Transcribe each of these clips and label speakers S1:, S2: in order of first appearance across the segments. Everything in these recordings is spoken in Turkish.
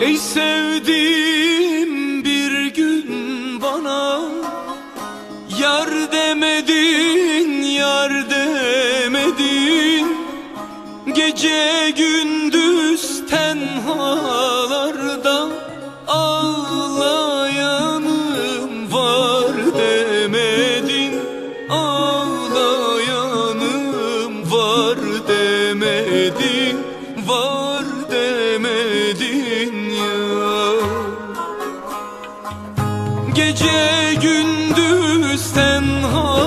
S1: Ey sevdiğim bir gün bana Yar demedin, yar demedin. Gece gündüz tenhalarda Ağlayanım var demedin. Ağlayanım var demedin Gece gündüz tenhalarda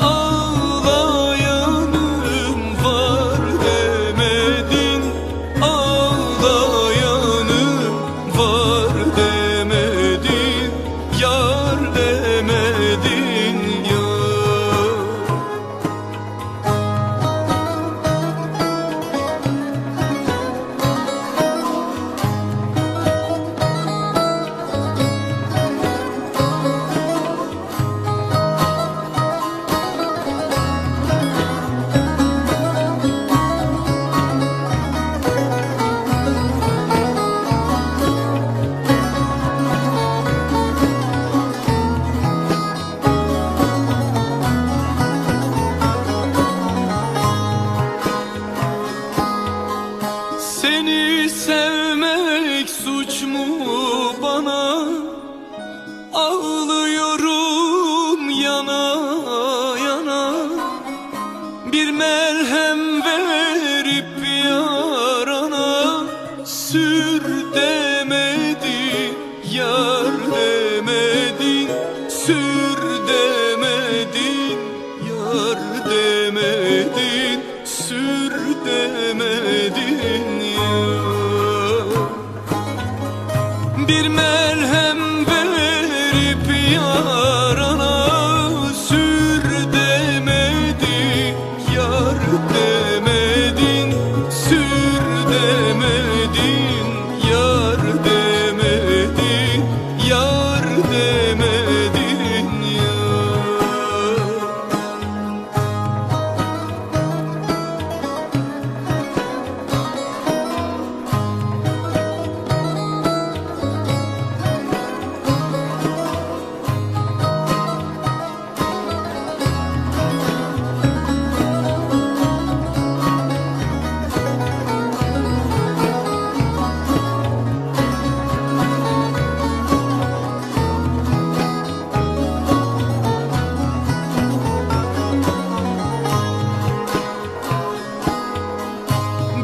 S1: ağlayanım var demedin Ağlayanım var demedin. Yar demedin Ağlıyorum yana yana. Bir merhem verip yarana Sür demedin, yar demedin Sür demedin, yar demedin Sür demedin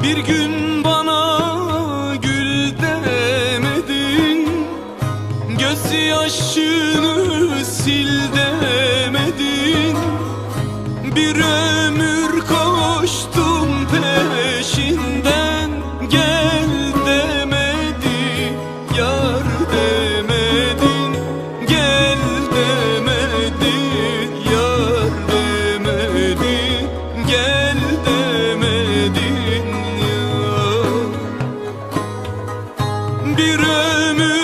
S1: Bir gün bana gül demedin Gözyaşını sil demedin. Bir bir ömür.